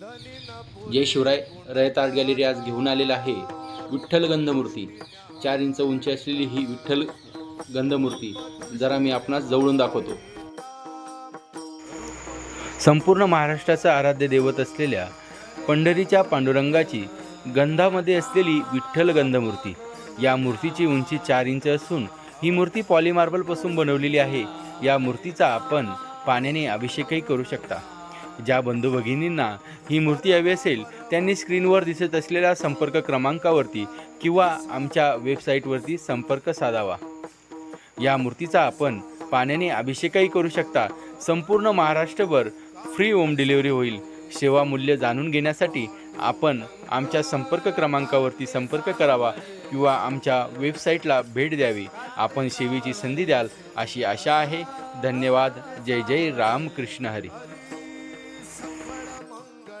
जय Shivray Rayat art gallery आज घेऊन आलेला आहे विठ्ठल गंधमूर्ती. चार इंच उंची असलेली ही विठ्ठल गंधमूर्ती. जरा मी आपणास जवळून दाखवतो. संपूर्ण महाराष्ट्राचं आराध्य देवत असलेल्या पंढरीच्या पांडुरंगाची गंधामध्ये असलेली विठ्ठल गंधमूर्ती. या मूर्तीची उंची चार इंच असून ही मूर्ती पॉलिमार्बलपासून बनवलेली आहे. या मूर्तीचा आपण पाण्याने अभिषेकही करू शकता. ज्या बंधू भगिनींना ही मूर्ती हवी असेल त्यांनी स्क्रीनवर दिसत असलेल्या संपर्क क्रमांकावरती किंवा आमच्या वेबसाईटवरती संपर्क साधावा. या मूर्तीचा आपण पाण्याने अभिषेकही करू शकता. संपूर्ण महाराष्ट्रभर फ्री होम डिलिव्हरी होईल. सेवा मूल्य जाणून घेण्यासाठी आपण आमच्या संपर्क क्रमांकावरती संपर्क करावा किंवा आमच्या वेबसाईटला भेट द्यावी. आपण सेवेची संधी द्याल अशी आशा आहे. धन्यवाद. जय जय राम कृष्ण हरी. ಮಂಗಳ